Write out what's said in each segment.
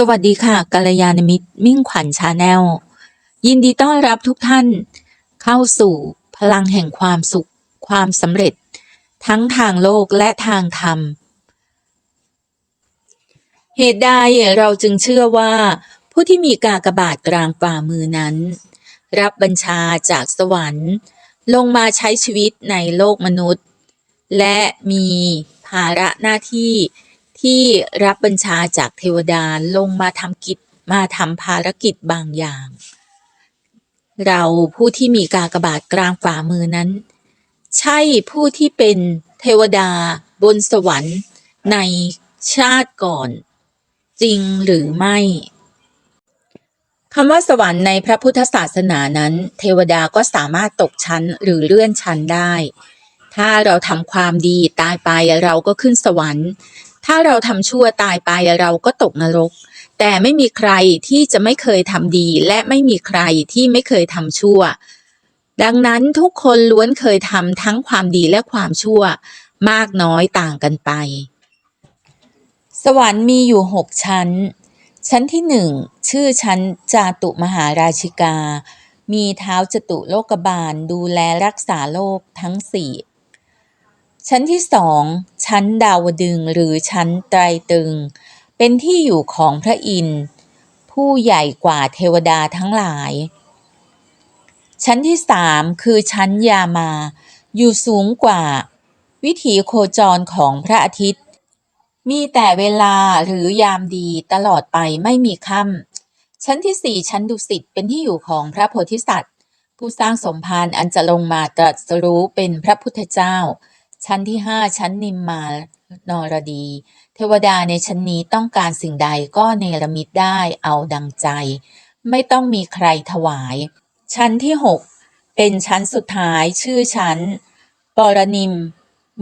สวัสดีค่ะกัลยาณมิตรมิ่งขวัญชาแนล ยินดีต้อนรับทุกท่าน เข้าสู่พลังแห่งความสุข ความสำเร็จ ทั้งทางโลกและทางธรรม เหตุใดเราจึงเชื่อว่า ผู้ที่มีกากบาทกลางฝ่ามือนั้น รับบัญชาจากสวรรค์ ลงมาใช้ชีวิตในโลกมนุษย์ และมีภาระหน้าที่ ที่รับบัญชาจากเทวดาลงมาทำกิจมาทำภารกิจบางอย่าง เราผู้ที่มีกากบาทกลางฝ่ามือนั้น ใช่ผู้ที่เป็นเทวดาบนสวรรค์ในชาติก่อน จริงหรือไม่คำว่าสวรรค์ในพระพุทธศาสนานั้น เทวดาก็สามารถตกชั้นหรือเลื่อนชั้นได้ ถ้าเราทำความดีตายไปเราก็ขึ้นสวรรค์ ถ้าเราทำชั่วตายไปเราก็ตกนรก แต่ไม่มีใครที่จะไม่เคยทำดี และไม่มีใครที่ไม่เคยทำชั่ว ดังนั้นทุกคนล้วนเคยทำทั้งความดีและความชั่ว มากน้อยต่างกันไป สวรรค์มีอยู่หกชั้น ชั้นที่หนึ่งชื่อชั้นจาตุมหาราชิกา มีเท้าจตุโลกบาลดูแลรักษาโลกทั้งสี่ ชั้นที่สองชั้นดาวดึงหรือชั้นไตรตึง เป็นที่อยู่ของพระอินทร์ผู้ใหญ่กว่าเทวดาทั้งหลาย ชั้นที่สามคือชั้นยามา อยู่สูงกว่า วิถีโคจรของพระอาทิตย์ มีแต่เวลาหรือยามดีตลอดไปไม่มีค่ำชั้นที่สี่ชั้นดุสิตเป็นที่อยู่ของพระโพธิสัตว์ ผู้สร้างสมภารอันจะลงมาตรัสรู้เป็นพระพุทธเจ้า ชั้นที่ห้าชั้นนิมมานรดี เทวดาในชั้นนี้ต้องการสิ่งใดก็เนรมิตได้เอาดังใจ ไม่ต้องมีใครถวาย ชั้นที่หกเป็นชั้นสุดท้ายชื่อชั้นปรนิม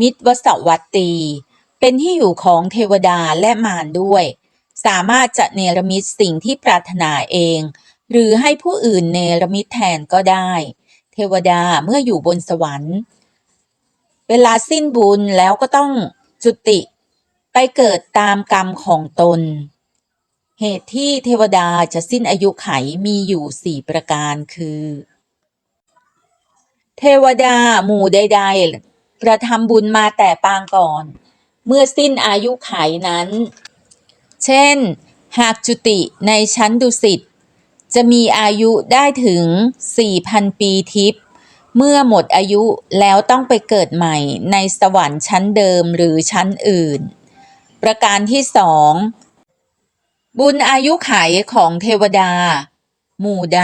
มิตรวสวัตตี เป็นที่อยู่ของเทวดาและมารด้วย สามารถจะเนรมิตสิ่งที่ปรารถนาเอง หรือให้ผู้อื่นเนรมิตแทนก็ได้ เทวดาเมื่ออยู่บนสวรรค์ เวลาสิ้นบุญแล้วก็ต้องจุติไปเกิดตามกรรมของตน เหตุที่เทวดาจะสิ้นอายุไขมีอยู่สี่ประการคือ เทวดาหมู่ใดๆกระทำบุญมาแต่ปางก่อน เมื่อสิ้นอายุไขนั้น เช่น หากจุติในชั้นดุสิตจะมีอายุได้ถึง4,000 ปีทิพย์ เมื่อหมดอายุแล้วต้องไปเกิดใหม่ในสวรรค์ชั้นเดิมหรือชั้นอื่น ประการที่สองบุญอายุไขของเทวดา หมู่ใด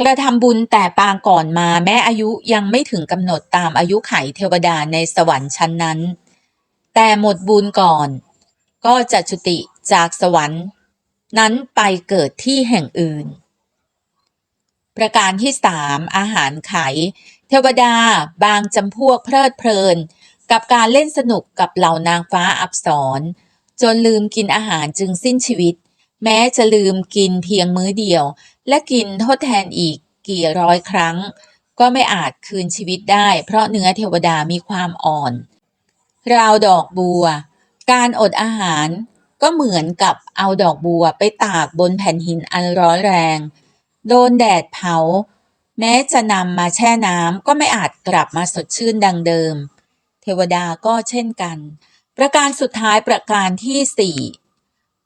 กระทำบุญแต่ปางก่อนมาแม้อายุยังไม่ถึงกำหนดตามอายุไขเทวดาในสวรรค์ชั้นนั้น แต่หมดบุญก่อน ก็จะจุติจากสวรรค์ นั้นไปเกิดที่แห่งอื่น ประการที่สามอาหารไข เทวดา บางจำพวกเพลิดเพลิน กับการเล่นสนุกกับเหล่านางฟ้าอับสรจนลืมกินอาหารจึงสิ้นชีวิต แม้จะลืมกินเพียงมื้อเดียว และกินทดแทนอีกกี่ร้อยครั้ง ก็ไม่อาจคืนชีวิตได้ เพราะเนื้อเทวดามีความอ่อน ราวดอกบัว การอดอาหารก็เหมือนกับเอาดอกบัวไปตากบนแผ่นหินอันร้อนแรง โดนแดดเผา แม้จะนำมาแช่น้ำก็ไม่อาจกลับมาสดชื่นดังเดิม เทวดาก็เช่นกัน ประการสุดท้ายประการที่สี่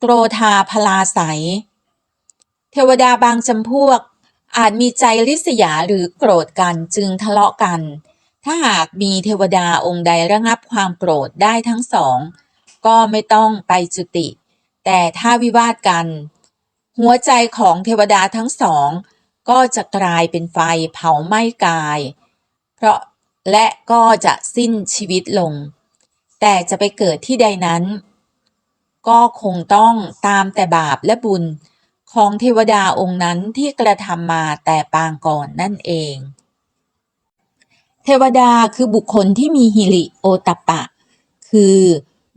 โกรธาพลาไสยเทวดาบางจำพวก อาจมีใจริษยาหรือโกรธกันจึงทะเลาะกัน ถ้าหากมีเทวดาองค์ใดระงับความโกรธได้ทั้งสอง ก็ไม่ต้องไปจุติ แต่ถ้าวิวาทกัน หัวใจของเทวดาทั้งสอง ก็จะกลายเป็นไฟเผาไหม้กาย เพราะและก็จะสิ้นชีวิตลง แต่จะไปเกิดที่ใดนั้น ก็คงต้องตามแต่บาปและบุญของเทวดาองค์นั้นที่กระทำมาแต่ปางก่อนนั่นเอง เทวดาคือบุคคลที่มีหิริโอตปปะคือ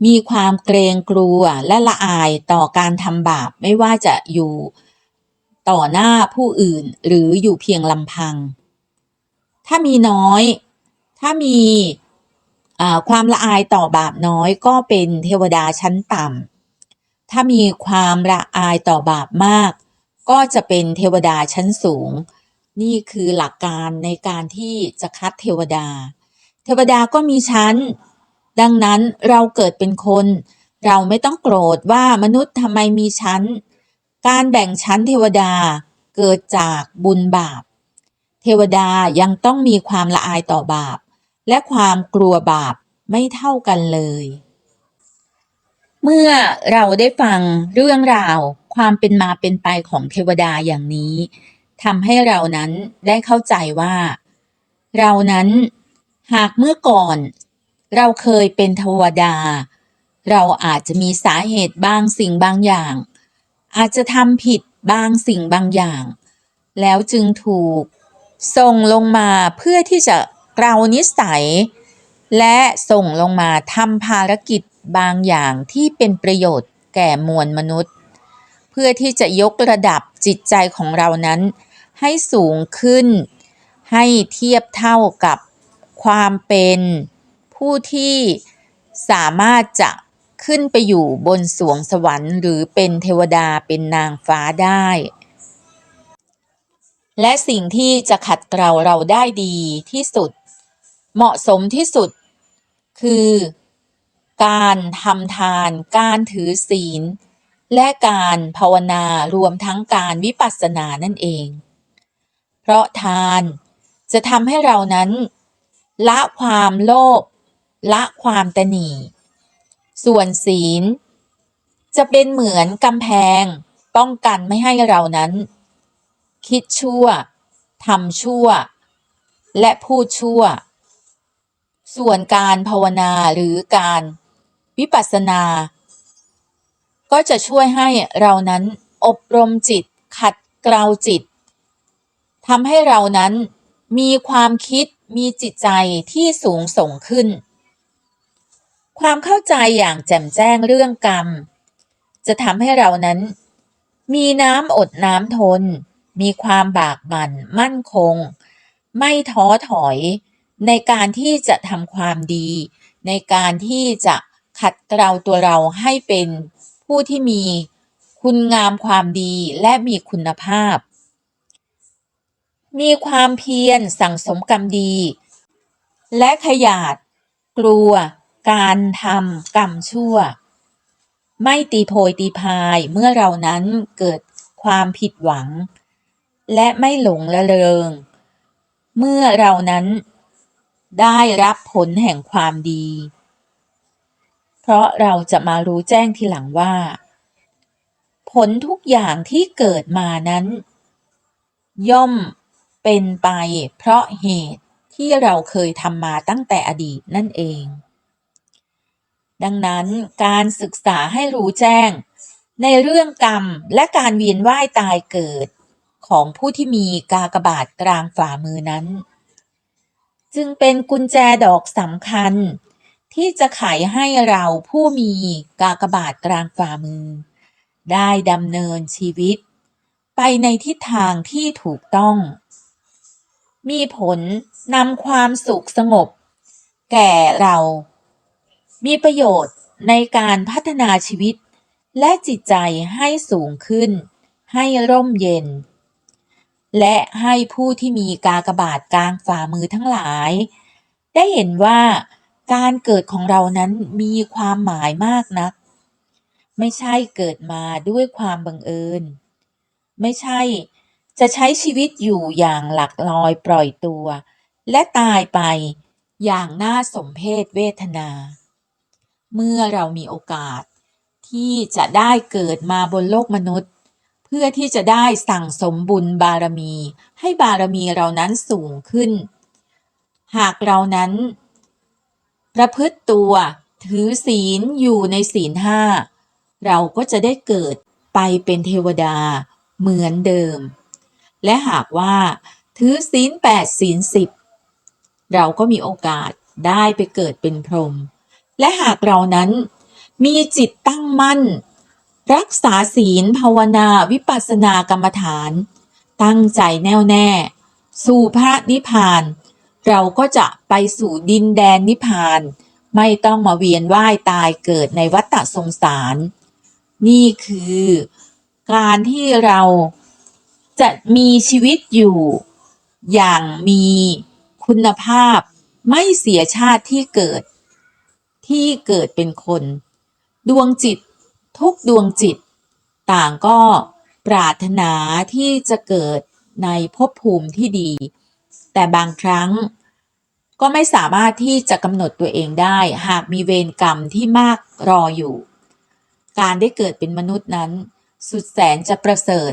มีความเกรงกลัวและละอายต่อการทำบาปไม่ว่าจะอยู่ต่อหน้าผู้อื่นหรืออยู่เพียงลำพัง ถ้ามีน้อย ถ้ามีความละอายต่อบาปน้อยก็เป็นเทวดาชั้นต่ำถ้ามีความละอายต่อบาปมาก ก็จะเป็นเทวดาชั้นสูง นี่คือหลักการในการที่จะคัดเทวดา เทวดาก็มีชั้น ดังนั้นเราเกิดเป็นคน เราไม่ต้องโกรธว่ามนุษย์ทำไมมีชั้น การแบ่งชั้นเทวดาเกิดจากบุญบาป เทวดายังต้องมีความละอายต่อบาป และความกลัวบาปไม่เท่ากันเลย เมื่อเราได้ฟังเรื่องราวความเป็นมาเป็นไปของเทวดาอย่างนี้ทำให้เรานั้นได้เข้าใจว่า เรานั้นหากเมื่อก่อน เราเคยเป็นเทวดา เราอาจจะมีสาเหตุบางสิ่งบางอย่าง อาจจะทำผิดบางสิ่งบางอย่าง แล้วจึงถูกส่งลงมาเพื่อที่จะเกลานิสัย และส่งลงมาทำภารกิจบางอย่างที่เป็นประโยชน์แก่มวลมนุษย์ เพื่อที่จะยกระดับจิตใจของเรานั้น ให้สูงขึ้น ให้เทียบเท่ากับความเป็น ผู้ที่สามารถจะขึ้นไปอยู่บนสวงสวรรค์หรือเป็นเทวดาเป็นนางฟ้าได้ และสิ่งที่จะขัดเกลาเราได้ดีที่สุด เหมาะสมที่สุด คือการทำทาน การถือศีล และการภาวนารวมทั้งการวิปัสสนานั่นเอง เพราะทานจะทำให้เรานั้น ละความโลภ ละความตนีส่วนศีล จะเป็นเหมือนกำแพง ป้องกันไม่ให้เรานั้น คิดชั่วทำชั่ว และพูดชั่ว ส่วนการภาวนาหรือการวิปัสสนา ก็จะช่วยให้เรานั้นอบรมจิตขัดเกลาจิตทำให้เรานั้นมีความคิดมีจิตใจที่สูงส่งขึ้น ความเข้าใจอย่างแจ่มแจ้งเรื่องกรรม จะทำให้เรานั้น มีน้ำอดน้ำทน มีความบากบั่นมั่นคง ไม่ท้อถอย ในการที่จะทำความดี ในการที่จะขัดเกลาตัวเราให้เป็นผู้ที่มีคุณงามความดีและมีคุณภาพ มีความเพียรสั่งสมกรรมดี และขยาด กลัว การทำกรรมชั่ว ไม่ตีโพยตีพายเมื่อเรานั้นเกิดความผิดหวัง และไม่หลงละเริง เมื่อเรานั้นได้รับผลแห่งความดี เพราะเราจะมารู้แจ้งทีหลังว่า ผลทุกอย่างที่เกิดมานั้น ย่อมเป็นไปเพราะเหตุที่เราเคยทำมาตั้งแต่อดีตนั่นเอง ดังนั้นการศึกษาให้รู้แจ้ง ในเรื่องกรรมและการเวียนว่ายตายเกิด ของผู้ที่มีกากบาทกลางฝ่ามือนั้น จึงเป็นกุญแจดอกสำคัญ ที่จะไขให้เราผู้มีกากบาทกลางฝ่ามือ ได้ดำเนินชีวิต ไปในทิศทางที่ถูกต้อง มีผลนำความสุขสงบ แก่เรา มีประโยชน์ในการพัฒนาชีวิต และจิตใจให้สูงขึ้น ให้ร่มเย็น และให้ผู้ที่มีกากบาทกลางฝ่ามือทั้งหลาย ได้เห็นว่าการเกิดของเรานั้นมีความหมายมากนัก ไม่ใช่เกิดมาด้วยความบังเอิญ ไม่ใช่จะใช้ชีวิตอยู่อย่างหลักลอยปล่อยตัว และตายไปอย่างน่าสมเพชเวทนา เมื่อเรามีโอกาส ที่จะได้เกิดมาบนโลกมนุษย์ เพื่อที่จะได้สั่งสมบุญบารมี ให้บารมีเรานั้นสูงขึ้น หากเรานั้น ประพฤติตัวถือศีลอยู่ในศีลห้าเราก็จะได้เกิดไปเป็นเทวดาเหมือนเดิม และหากว่า ถือศีลแปดศีลสิบเราก็มีโอกาสได้ไปเกิดเป็นพรหม และหากเรานั้น มีจิตตั้งมั่น รักษาศีลภาวนาวิปัสสนากรรมฐาน ตั้งใจแน่วแน่ สู่พระนิพพาน เราก็จะไปสู่ดินแดนนิพพาน ไม่ต้องมาเวียนว่ายตายเกิดในวัฏสงสาร นี่คือการที่เราจะมีชีวิตอยู่ อย่างมีคุณภาพไม่เสียชาติที่เกิด ที่เกิดเป็นคน ดวงจิต ทุกดวงจิต ต่างก็ปรารถนาที่จะเกิดในภพภูมิที่ดี แต่บางครั้งก็ไม่สามารถที่จะกำหนดตัวเองได้ หากมีเวรกรรมที่มากรออยู่ การได้เกิดเป็นมนุษย์นั้น สุดแสนจะประเสริฐ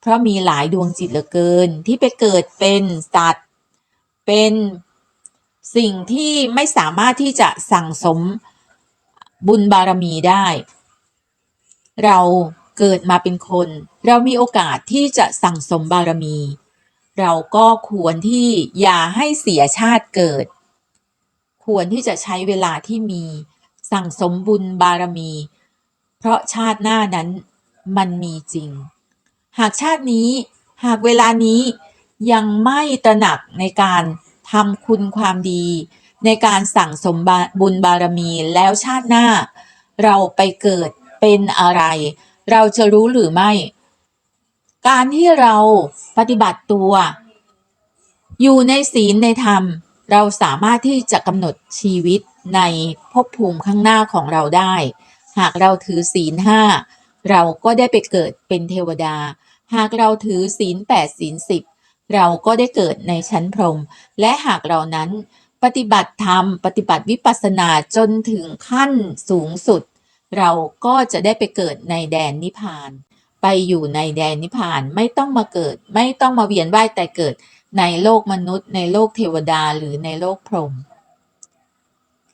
เพราะมีหลายดวงจิตเหลือเกินที่ไปเกิดเป็นสัตว์ เป็น สิ่งที่ไม่สามารถที่จะสั่งสมบุญบารมีได้ เราเกิดมาเป็นคน เรามีโอกาสที่จะสั่งสมบารมี เราก็ควรที่อย่าให้เสียชาติเกิด ควรที่จะใช้เวลาที่มีสั่งสมบุญบารมี เพราะชาติหน้านั้นมันมีจริง หากชาตินี้หากเวลานี้ยังไม่ตระหนักในการ ทำคุณความดี ในการสั่งสมบ,บุญบารมีแล้วชาติหน้า เราไปเกิดเป็นอะไร เราจะรู้หรือไม่ การที่เราปฏิบัติตัว อยู่ในศีลในธรรม เราสามารถที่จะกำหนดชีวิตในภพภูมิข้างหน้าของเราได้ หากเราถือศีลห้าเราก็ได้ไปเกิดเป็นเทวดา หากเราถือศีลแปดศีลสิบ เราก็ได้เกิดในชั้นพรหมและหากเรานั้นปฏิบัติธรรม ปฏิบัติวิปัสสนาจนถึงขั้นสูงสุด เราก็จะได้ไปเกิดในแดนนิพพาน ไปอยู่ในแดนนิพพานไม่ต้องมาเกิด ไม่ต้องมาเวียนว่ายแต่เกิดในโลกมนุษย์ ในโลกเทวดาหรือในโลกพรหม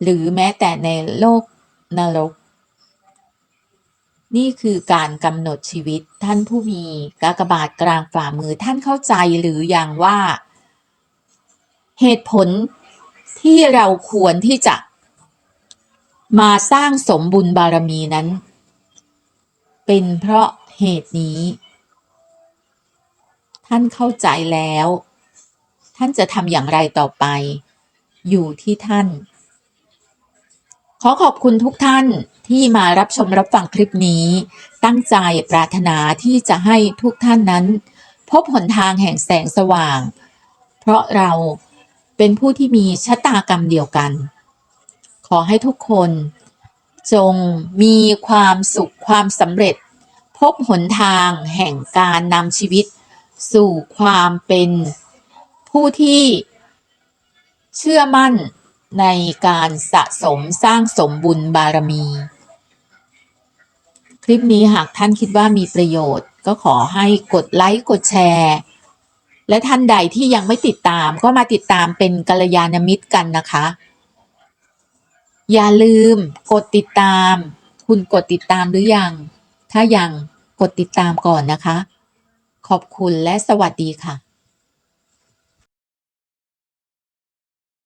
หรือแม้แต่ในโลกนรก นี่คือการกำหนดชีวิตท่านผู้มีกากบาทกลางฝ่ามือท่านเข้าใจหรืออยังว่า เหตุผลที่เราควรที่จะมาสร้างสมบุญบารมีนั้น เป็นเพราะเหตุนี้ ท่านเข้าใจแล้ว ท่านจะทำอย่างไรต่อไป อยู่ที่ท่าน ขอขอบคุณทุกท่าน ที่มารับชมรับฟังคลิปนี้ ตั้งใจปรารถนาที่จะให้ทุกท่านนั้น พบหนทางแห่งแสงสว่าง เพราะเราเป็นผู้ที่มีชะตากรรมเดียวกัน ขอให้ทุกคน จงมีความสุขความสำเร็จ พบหนทางแห่งการนำชีวิต สู่ความเป็นผู้ที่เชื่อมั่นในการสะสมสร้างสมบุญบารมี คลิปนี้หากท่านคิดว่ามีประโยชน์ ก็ขอให้กดไลค์กดแชร์ และท่านใดที่ยังไม่ติดตามก็มาติดตามเป็นกัลยาณมิตรกันนะคะ อย่าลืมกดติดตาม คุณกดติดตามหรือยัง ถ้ายังกดติดตามก่อนนะคะ ขอบคุณและสวัสดีค่ะ